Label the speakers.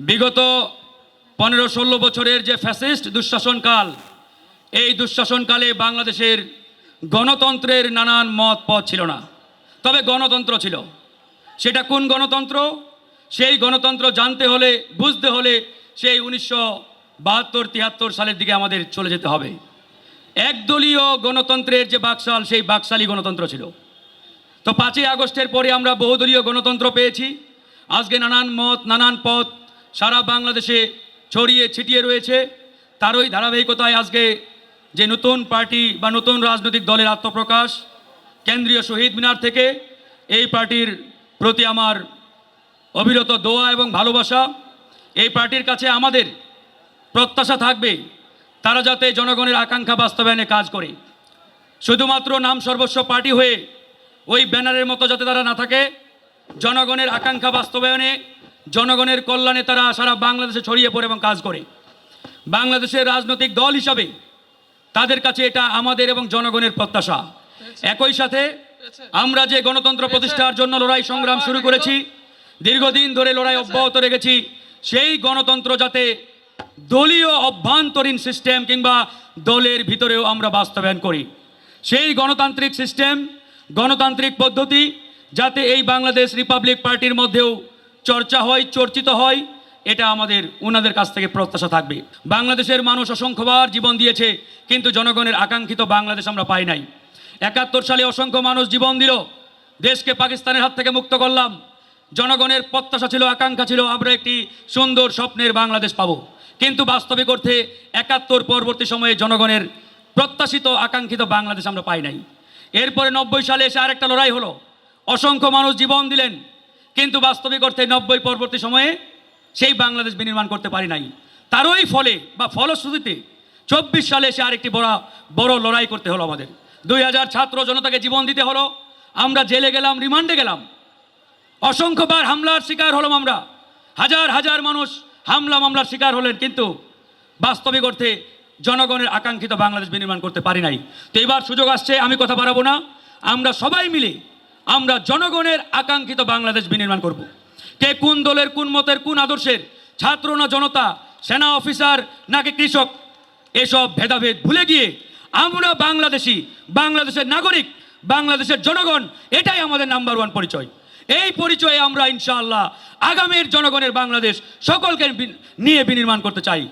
Speaker 1: বিগত পনেরো ষোলো বছরের যে ফ্যাসিস্ট দুঃশাসনকাল, এই দুঃশাসনকালে বাংলাদেশের গণতন্ত্রের নানান মত পথ ছিল না। তবে গণতন্ত্র ছিল। সেটা কোন গণতন্ত্র? সেই গণতন্ত্র জানতে হলে, বুঝতে হলে সেই উনিশশো বাহাত্তর তিয়াত্তর সালের দিকে আমাদের চলে যেতে হবে। একদলীয় গণতন্ত্রের যে বাকশাল, সেই বাকশালী গণতন্ত্র ছিল। তো পাঁচই আগস্টের পরে আমরা বহুদলীয় গণতন্ত্র পেয়েছি। আজকে নানান মত, নানান পথ সারা বাংলাদেশে ছড়িয়ে ছিটিয়ে রয়েছে। তারই ধারাবাহিকতায় আজকে যে নতুন পার্টি বা নতুন রাজনৈতিক দলের আত্মপ্রকাশ কেন্দ্রীয় শহীদ মিনার থেকে, এই পার্টির প্রতি আমার অবিরত দোয়া এবং ভালোবাসা। এই পার্টির কাছে আমাদের প্রত্যাশা থাকবে, তারা যাতে জনগণের আকাঙ্ক্ষা বাস্তবায়নে কাজ করে। শুধুমাত্র নাম সর্বস্ব পার্টি হয়ে ওই ব্যানারের মতো যাতে তারা না থাকে, জনগণের আকাঙ্ক্ষা বাস্তবায়নে জনগণের কল্যাণে তারা সারা বাংলাদেশে ছড়িয়ে পড়ে এবং কাজ করে। বাংলাদেশের রাজনৈতিক দল হিসাবে তাদের কাছে এটা আমাদের এবং জনগণের প্রত্যাশা। একই সাথে আমরা যে গণতন্ত্র প্রতিষ্ঠার জন্য লড়াই সংগ্রাম শুরু করেছি, দীর্ঘদিন ধরে লড়াই অব্যাহত রেখেছি, সেই গণতন্ত্র যাতে দলীয় অভ্যন্তরীণ সিস্টেম কিংবা দলের ভিতরেও আমরা বাস্তবায়ন করি। সেই গণতান্ত্রিক সিস্টেম, গণতান্ত্রিক পদ্ধতি যাতে এই বাংলাদেশ রিপাবলিক পার্টির মধ্যেও চর্চা হয়, চর্চিত হয়, এটা আমাদের ওনাদের কাছ থেকে প্রত্যাশা থাকবে। বাংলাদেশের মানুষ অসংখ্যবার জীবন দিয়েছে, কিন্তু জনগণের আকাঙ্ক্ষিত বাংলাদেশ আমরা পাই নাই। একাত্তর সালে অসংখ্য মানুষ জীবন দিল, দেশকে পাকিস্তানের হাত থেকে মুক্ত করলাম। জনগণের প্রত্যাশা ছিল, আকাঙ্ক্ষা ছিল, আমরা একটি সুন্দর স্বপ্নের বাংলাদেশ পাবো। কিন্তু বাস্তবিক অর্থে একাত্তর পরবর্তী সময়ে জনগণের প্রত্যাশিত, আকাঙ্ক্ষিত বাংলাদেশ আমরা পাই নাই। এরপরে নব্বই সালে এসে আরেকটা লড়াই হলো। অসংখ্য মানুষ জীবন দিলেন কিন্তু বাস্তবিক অর্থে নব্বই পরবর্তী সময়ে সেই বাংলাদেশ বিনির্মাণ করতে পারি নাই। তারই ফলে বা ফলশ্রুতিতে চব্বিশ সালে এসে আরেকটি বড় বড় লড়াই করতে হলো আমাদের। দুই হাজার ছাত্র জনতাকে জীবন দিতে হলো। আমরা জেলে গেলাম, রিমান্ডে গেলাম। অসংখ্যবার হামলার শিকার হলাম আমরা। হাজার হাজার মানুষ হামলা, মামলার শিকার হলেন কিন্তু বাস্তবিক অর্থে জনগণের আকাঙ্ক্ষিত বাংলাদেশ বিনির্মাণ করতে পারি নাই। তো এবার সুযোগ আসছে, আমি কথা বাড়াবো না। আমরা সবাই মিলে আমরা জনগণের আকাঙ্ক্ষিত বাংলাদেশ বিনির্মাণ করব। কে কোন দলের, কোন মতের, কোন আদর্শের, ছাত্র না জনতা, সেনা অফিসার নাকি কৃষক, এসব ভেদাভেদ ভুলে গিয়ে আমরা বাংলাদেশি, বাংলাদেশের নাগরিক, বাংলাদেশের জনগণ, এটাই আমাদের নাম্বার ওয়ান পরিচয় এই পরিচয়ে আমরা ইনশাআল্লাহ আগামীর জনগণের বাংলাদেশ সকলকে নিয়ে বিনির্মাণ করতে চাই